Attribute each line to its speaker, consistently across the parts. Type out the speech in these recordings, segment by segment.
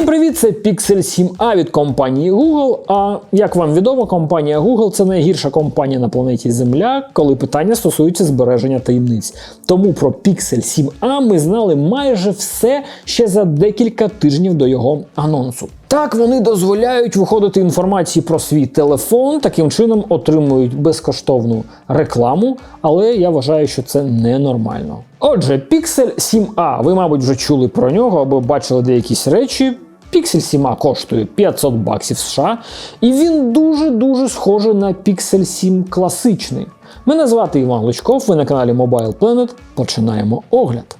Speaker 1: Всім привіт! Це Pixel 7a від компанії Google. А як вам відомо, компанія Google це найгірша компанія на планеті Земля, коли питання стосуються збереження таємниць. Тому про Pixel 7a ми знали майже все ще за декілька тижнів до його анонсу. Так, вони дозволяють виходити інформації про свій телефон, таким чином отримують безкоштовну рекламу, але я вважаю, що це ненормально. Отже, Pixel 7a, ви, мабуть, вже чули про нього або бачили деякісь речі. Pixel 7a коштує 500 баксів США, і він дуже-дуже схожий на Pixel 7 класичний. Мене звати Іван Лучков, ви на каналі Mobile Planet. Починаємо огляд.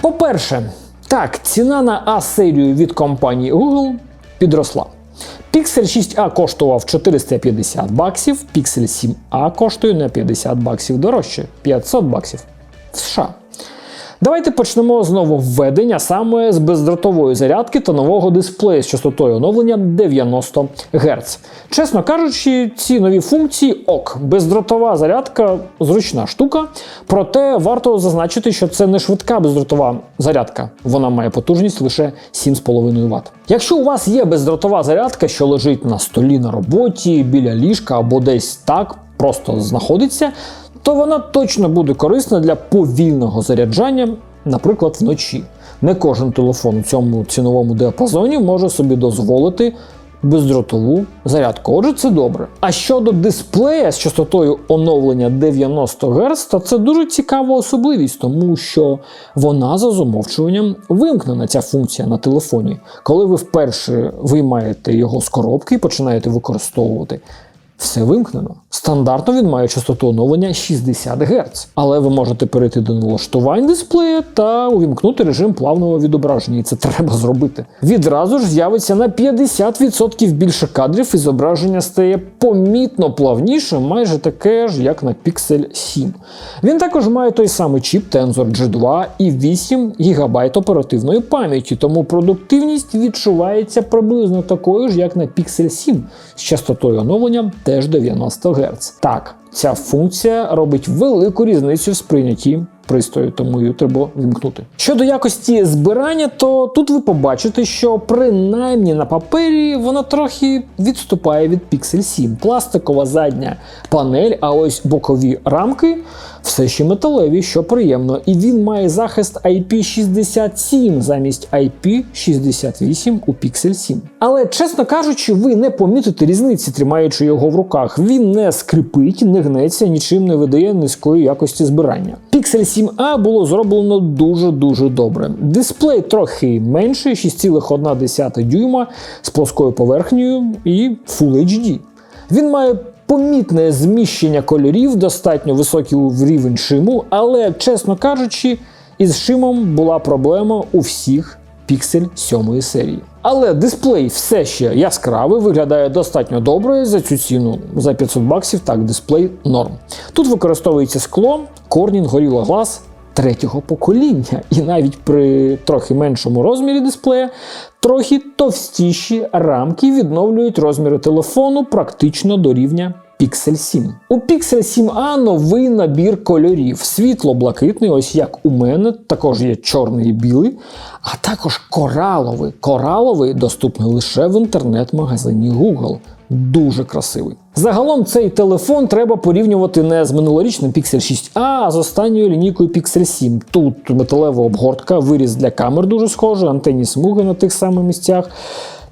Speaker 1: По-перше, так, ціна на А-серію від компанії Google підросла. Pixel 6a коштував 450 баксів, Pixel 7a коштує на 50 баксів дорожче 500 баксів в США. Давайте почнемо знову введення саме з бездротової зарядки та нового дисплею з частотою оновлення 90 Гц. Чесно кажучи, ці нові функції ок, бездротова зарядка зручна штука, проте варто зазначити, що це не швидка бездротова зарядка. Вона має потужність лише 7,5 Вт. Якщо у вас є бездротова зарядка, що лежить на столі на роботі, біля ліжка або десь так просто знаходиться, то вона точно буде корисна для повільного заряджання, наприклад, вночі. Не кожен телефон у цьому ціновому діапазоні може собі дозволити бездротову зарядку. Отже, це добре. А щодо дисплея з частотою оновлення 90 Гц, то це дуже цікава особливість, тому що вона за замовчуванням вимкнена ця функція на телефоні. Коли ви вперше виймаєте його з коробки і починаєте використовувати. Все вимкнено. Стандартно він має частоту оновлення 60 Гц, але ви можете перейти до налаштувань дисплея та увімкнути режим плавного відображення, і це треба зробити. Відразу ж з'явиться на 50% більше кадрів, і зображення стає помітно плавніше, майже таке ж, як на Pixel 7. Він також має той самий чіп Tensor G2 і 8 ГБ оперативної пам'яті, тому продуктивність відчувається приблизно такою ж, як на Pixel 7 з частотою оновлення теж 90 Гц. Так, ця функція робить велику різницю в сприйнятті пристрою, тому її треба вімкнути. Щодо якості збирання, то тут ви побачите, що принаймні на папері вона трохи відступає від Pixel 7. Пластикова задня панель, а ось бокові рамки все ще металеві, що приємно. І він має захист IP67 замість IP68 у Pixel 7. Але, чесно кажучи, ви не помітите різниці, тримаючи його в руках. Він не скрипить, не гнеться, нічим не видає низької якості збирання. Pixel 7a було зроблено дуже-дуже добре. Дисплей трохи менший, 6,1 дюйма з плоскою поверхнею і Full HD. Він має помітне зміщення кольорів, достатньо високий рівень шиму, але, чесно кажучи, із шимом була проблема у всіх піксель 7 серії. Але дисплей все ще яскравий, виглядає достатньо добре за цю ціну. За 500 баксів так, дисплей норм. Тут використовується скло, Corning горіла Glass третього покоління, і навіть при трохи меншому розмірі дисплея трохи товстіші рамки відновлюють розміри телефону практично до рівня Pixel 7. У Pixel 7a новий набір кольорів. Світло-блакитний, ось як у мене, також є чорний і білий, а також кораловий. Кораловий доступний лише в інтернет-магазині Google. Дуже красивий. Загалом цей телефон треба порівнювати не з минулорічним Pixel 6a, а з останньою лінійкою Pixel 7. Тут металева обгортка, виріз для камер дуже схожий, антенні смуги на тих самих місцях,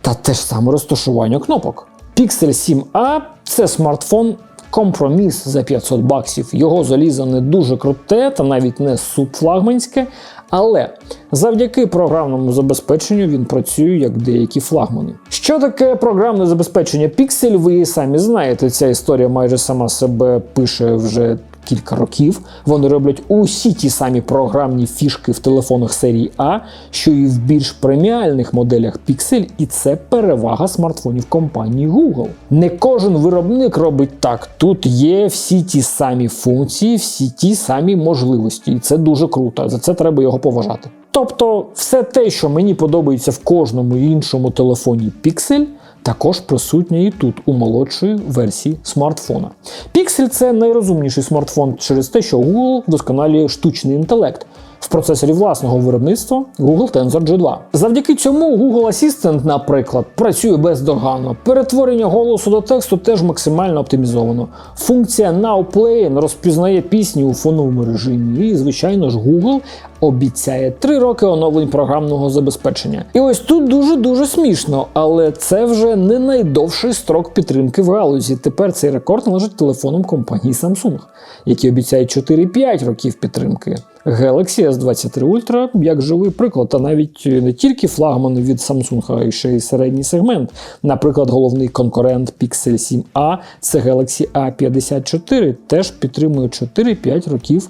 Speaker 1: та те ж саме розташування кнопок. Pixel 7a це смартфон. Компроміс за 500 баксів. Його залізо не дуже круте та навіть не субфлагманське, але завдяки програмному забезпеченню він працює як деякі флагмани. Що таке програмне забезпечення Pixel, ви самі знаєте. Ця історія майже сама себе пише вже кілька років. Вони роблять усі ті самі програмні фішки в телефонах серії А, що і в більш преміальних моделях Pixel, і це перевага смартфонів компанії Google. Не кожен виробник робить так. Тут є всі ті самі функції, всі ті самі можливості, і це дуже круто. За це треба його поважати. Тобто, все те, що мені подобається в кожному іншому телефоні Pixel, також присутня і тут у молодшої версії смартфона. Pixel це найрозумніший смартфон через те, що Google вдосконалює штучний інтелект. В процесорі власного виробництва Google Tensor G2. Завдяки цьому Google Assistant, наприклад, працює бездоганно. Перетворення голосу до тексту теж максимально оптимізовано. Функція Now Play розпізнає пісні у фоновому режимі. І, звичайно ж, Google обіцяє 3 роки оновлень програмного забезпечення. І ось тут дуже-дуже смішно, але це вже не найдовший строк підтримки в галузі. Тепер цей рекорд належить телефонам компанії Samsung, які обіцяють 4-5 років підтримки. Galaxy S23 Ultra як живий приклад, та навіть не тільки флагмани від Samsung, а ще й середній сегмент. Наприклад, головний конкурент Pixel 7a це Galaxy A54, теж підтримує 4-5 років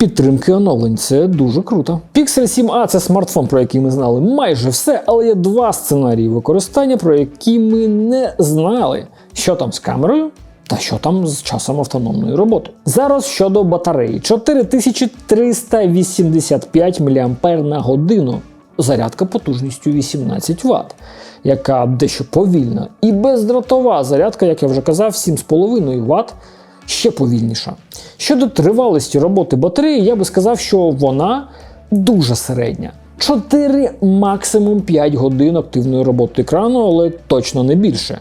Speaker 1: підтримки оновлень. Це дуже круто. Pixel 7a це смартфон, про який ми знали майже все, але є два сценарії використання, про які ми не знали, що там з камерою. Та що там з часом автономної роботи? Зараз щодо батареї 4385 мА на годину. Зарядка потужністю 18 Вт, яка дещо повільна. І бездротова зарядка, як я вже казав, 7,5 Вт ще повільніша. Щодо тривалості роботи батареї, я би сказав, що вона дуже середня. 4 максимум 5 годин активної роботи екрану, але точно не більше.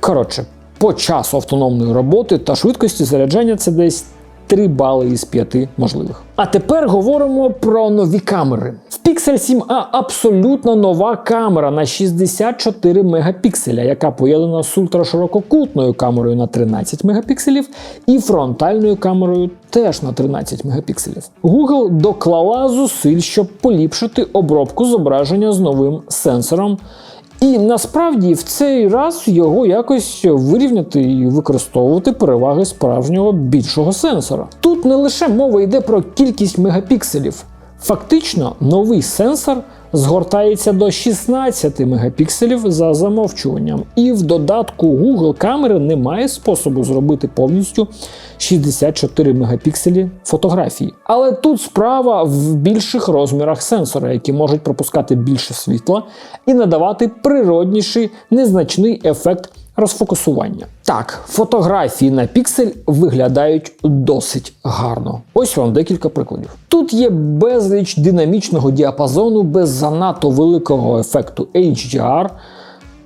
Speaker 1: Коротше, по часу автономної роботи та швидкості заряджання це десь 3 бали із 5 можливих. А тепер говоримо про нові камери. В Pixel 7a абсолютно нова камера на 64 мегапікселя, яка поєднана з ультраширококутною камерою на 13 мегапікселів і фронтальною камерою теж на 13 мегапікселів. Google доклала зусиль, щоб поліпшити обробку зображення з новим сенсором. І насправді в цей раз його якось вирівняти і використовувати переваги справжнього більшого сенсора. Тут не лише мова йде про кількість мегапікселів. Фактично, новий сенсор згортається до 16 мегапікселів за замовчуванням, і в додатку Google камери немає способу зробити повністю 64 мегапікселі фотографії. Але тут справа в більших розмірах сенсора, які можуть пропускати більше світла і надавати природніший незначний ефект розфокусування. Так, фотографії на піксель виглядають досить гарно. Ось вам декілька прикладів. Тут є безліч динамічного діапазону без занадто великого ефекту HDR.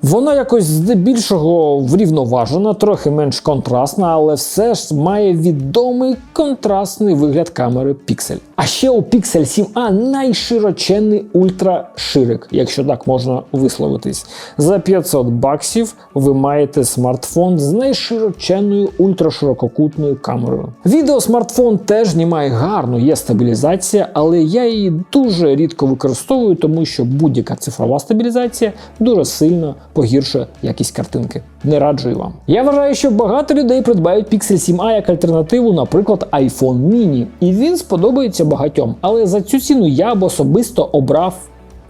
Speaker 1: Вона якось здебільшого врівноважена, трохи менш контрастна, але все ж має відомий контрастний вигляд камери Pixel. А ще у Pixel 7a найшироченний ультраширик, якщо так можна висловитись. За 500 баксів ви маєте смартфон з найшироченною ультраширококутною камерою. Відео смартфон теж знімає гарно, є стабілізація, але я її дуже рідко використовую, тому що будь-яка цифрова стабілізація дуже сильно погіршує якість картинки. Не раджую вам. Я вважаю, що багато людей придбають Pixel 7a як альтернативу, наприклад, iPhone mini. І він сподобається багатьом. Але за цю ціну я б особисто обрав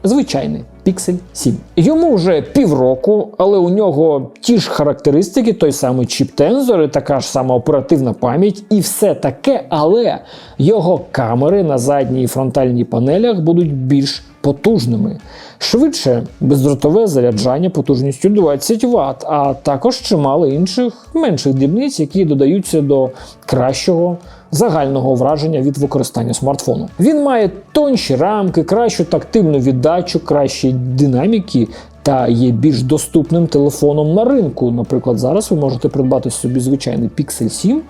Speaker 1: звичайний Pixel 7. Йому вже півроку, але у нього ті ж характеристики, той самий чіп Tensor, і така ж сама оперативна пам'ять, і все таке, але його камери на задній і фронтальній панелях будуть більш потужними. Швидше бездротове заряджання потужністю 20 Вт, а також чимало інших менших дрібниць, які додаються до кращого загального враження від використання смартфону. Він має тонші рамки, кращу тактильну віддачу, кращі динаміки. Та є більш доступним телефоном на ринку. Наприклад, зараз ви можете придбати собі звичайний Pixel 7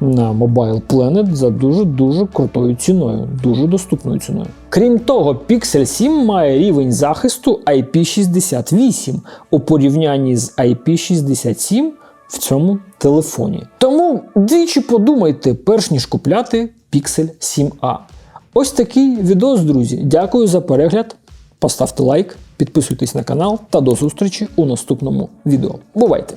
Speaker 1: на Mobile Planet за дуже-дуже крутою ціною, дуже доступною ціною. Крім того, Pixel 7 має рівень захисту IP68 у порівнянні з IP67 в цьому телефоні. Тому двічі подумайте, перш ніж купляти Pixel 7a. Ось такий відос, друзі. Дякую за перегляд. Поставте лайк, підписуйтесь на канал та до зустрічі у наступному відео. Бувайте!